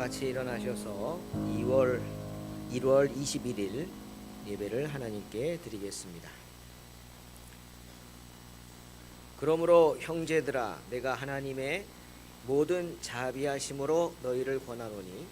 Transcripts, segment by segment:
같이 일어나셔서 2월 1월 21일 예배를 하나님께 드리겠습니다. 그러므로 형제들아 내가 하나님의 모든 자비하심으로 너희를 권하노니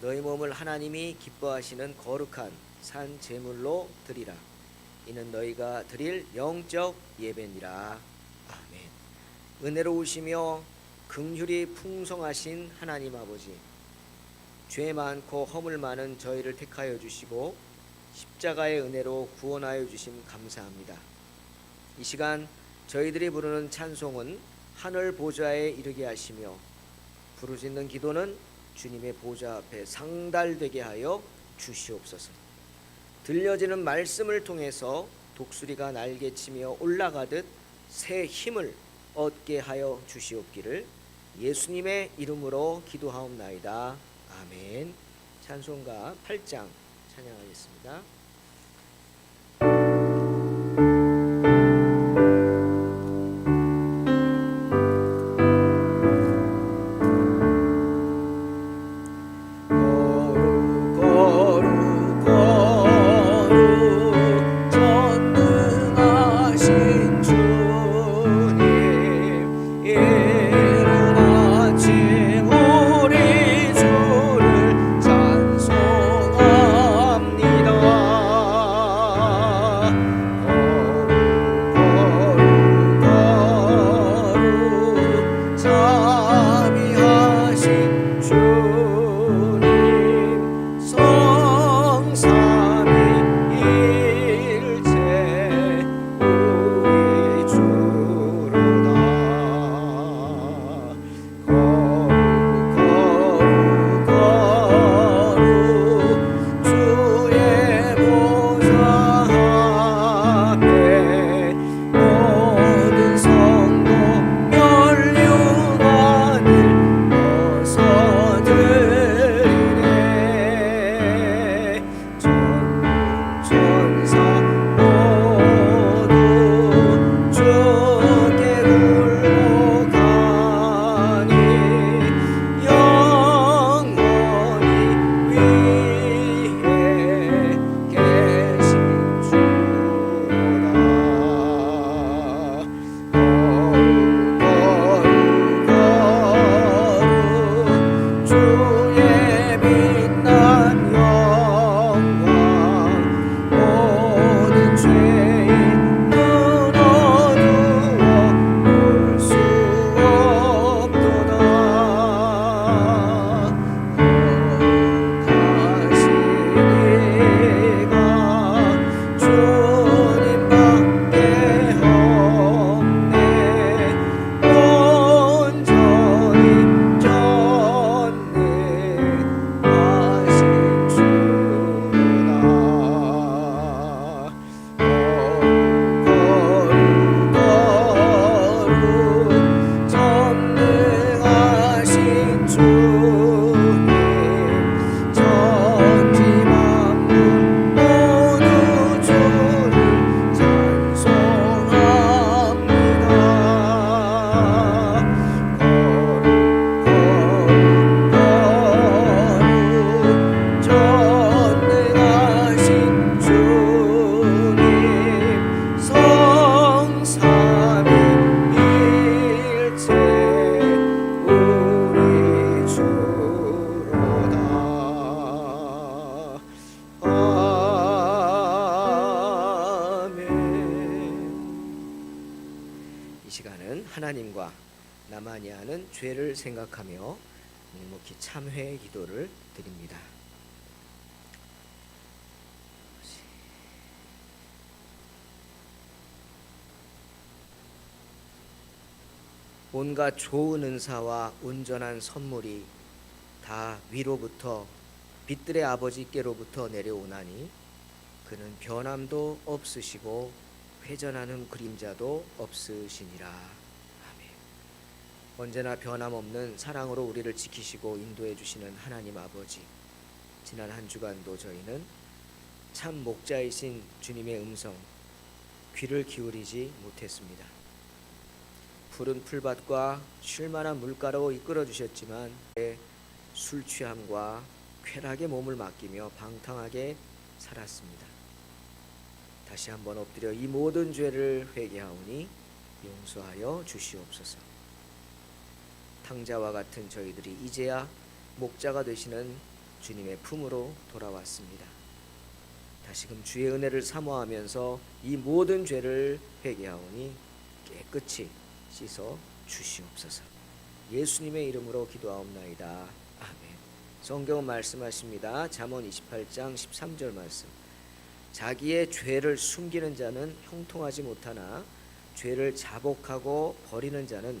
너희 몸을 하나님이 기뻐하시는 거룩한 산 제물로 드리라. 이는 너희가 드릴 영적 예배니라. 아멘. 은혜로우시며 긍휼이 풍성하신 하나님 아버지 죄 많고 허물 많은 저희를 택하여 주시고 십자가의 은혜로 구원하여 주심 감사합니다. 이 시간 저희들이 부르는 찬송은 하늘 보좌에 이르게 하시며 부르짖는 기도는 주님의 보좌 앞에 상달되게 하여 주시옵소서. 들려지는 말씀을 통해서 독수리가 날개치며 올라가듯 새 힘을 얻게 하여 주시옵기를 예수님의 이름으로 기도하옵나이다. 아멘. 찬송가 8장 찬양하겠습니다. 하나님과 나만이 아는 죄를 생각하며 묵묵히 참회의 기도를 드립니다. 온갖 좋은 은사와 온전한 선물이 다 위로부터 빛들의 아버지께로부터 내려오나니 그는 변함도 없으시고 회전하는 그림자도 없으시니라. 언제나 변함없는 사랑으로 우리를 지키시고 인도해 주시는 하나님 아버지. 지난 한 주간도 저희는 참 목자이신 주님의 음성 귀를 기울이지 못했습니다. 푸른 풀밭과 쉴만한 물가로 이끌어 주셨지만 술 취함과 쾌락에 몸을 맡기며 방탕하게 살았습니다. 다시 한번 엎드려 이 모든 죄를 회개하오니 용서하여 주시옵소서. 탕자와 같은 저희들이 이제야 목자가 되시는 주님의 품으로 돌아왔습니다. 다시금 주의 은혜를 사모하면서 이 모든 죄를 회개하오니 깨끗이 씻어 주시옵소서. 예수님의 이름으로 기도하옵나이다. 아멘. 성경은 말씀하십니다. 잠언 28장 13절 말씀. 자기의 죄를 숨기는 자는 형통하지 못하나 죄를 자복하고 버리는 자는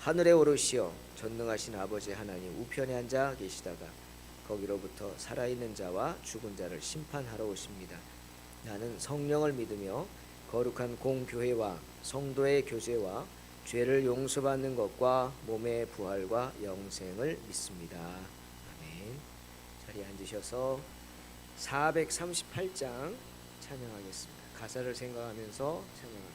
하늘에 오르시어 전능하신 아버지 하나님 우편에 앉아 계시다가 거기로부터 살아있는 자와 죽은 자를 심판하러 오십니다. 나는 성령을 믿으며 거룩한 공교회와 성도의 교제와 죄를 용서받는 것과 몸의 부활과 영생을 믿습니다. 아멘. 자리에 앉으셔서 438장 찬양하겠습니다. 가사를 생각하면서 찬양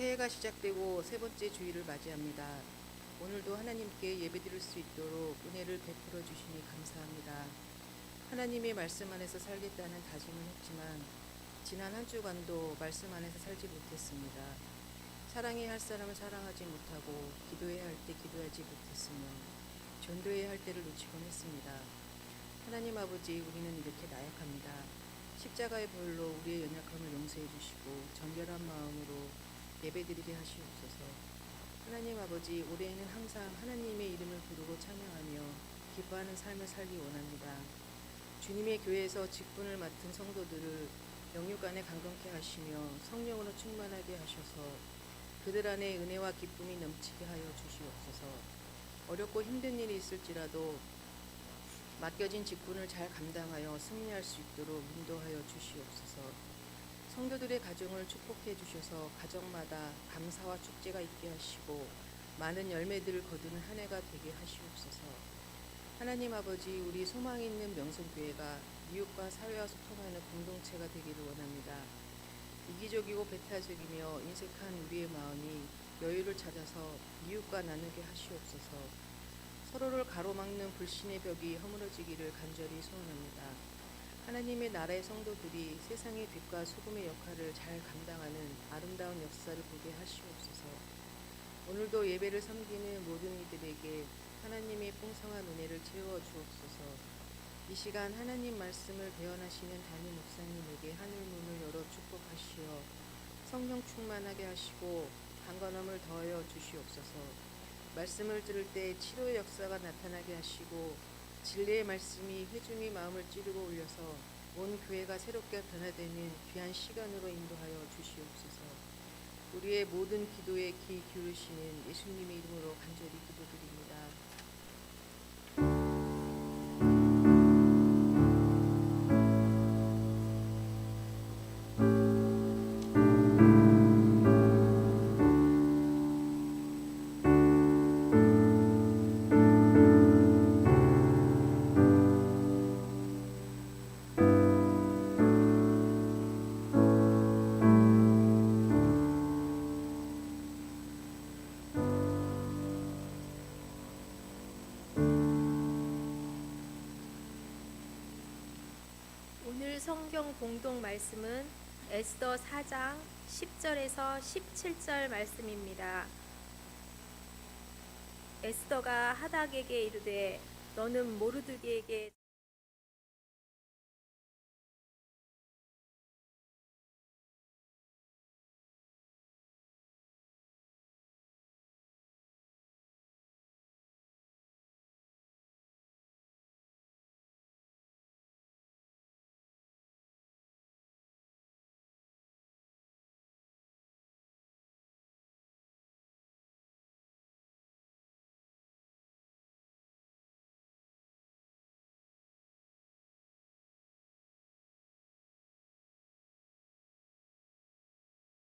새해가 시작되고 세 번째 주일을 맞이합니다. 오늘도 하나님께 예배드릴 수 있도록 은혜를 베풀어 주시니 감사합니다. 하나님의 말씀 안에서 살겠다는 다짐은 했지만 지난 한 주간도 말씀 안에서 살지 못했습니다. 사랑해야 할 사람을 사랑하지 못하고 기도해야 할 때 기도하지 못했으며 전도해야 할 때를 놓치곤 했습니다. 하나님 아버지 우리는 이렇게 나약합니다. 십자가의 보혈로 우리의 연약함을 용서해 주시고 정결한 마음으로 예배드리게 하시옵소서. 하나님 아버지 올해에는 항상 하나님의 이름을 부르고 찬양하며 기뻐하는 삶을 살기 원합니다. 주님의 교회에서 직분을 맡은 성도들을 영육 안에 강건케 하시며 성령으로 충만하게 하셔서 그들 안에 은혜와 기쁨이 넘치게 하여 주시옵소서. 어렵고 힘든 일이 있을지라도 맡겨진 직분을 잘 감당하여 승리할 수 있도록 인도하여 주시옵소서. 성도들의 가정을 축복해 주셔서 가정마다 감사와 축제가 있게 하시고 많은 열매들을 거두는 한 해가 되게 하시옵소서. 하나님 아버지 우리 소망 있는 명성교회가 이웃과 사회와 소통하는 공동체가 되기를 원합니다. 이기적이고 배타적이며 인색한 우리의 마음이 여유를 찾아서 이웃과 나누게 하시옵소서. 서로를 가로막는 불신의 벽이 허물어지기를 간절히 소원합니다. 하나님의 나라의 성도들이 세상의 빛과 소금의 역할을 잘 감당하는 아름다운 역사를 보게 하시옵소서. 오늘도 예배를 섬기는 모든 이들에게 하나님의 풍성한 은혜를 채워 주옵소서. 이 시간 하나님 말씀을 배언하시는 담임 목사님에게 하늘 문을 열어 축복하시어 성령 충만하게 하시고 강건함을 더하여 주시옵소서. 말씀을 들을 때 치료의 역사가 나타나게 하시고 진리의 말씀이 회중의 마음을 찌르고 올려서 온 교회가 새롭게 변화되는 귀한 시간으로 인도하여 주시옵소서. 우리의 모든 기도에 귀 기울이시는 예수님의 이름으로 간절히 기도드립니다. 오늘 성경 공동 말씀은 에스더 4장 10절에서 17절 말씀입니다. 에스더가 하닥에게 이르되 너는 모르드게에게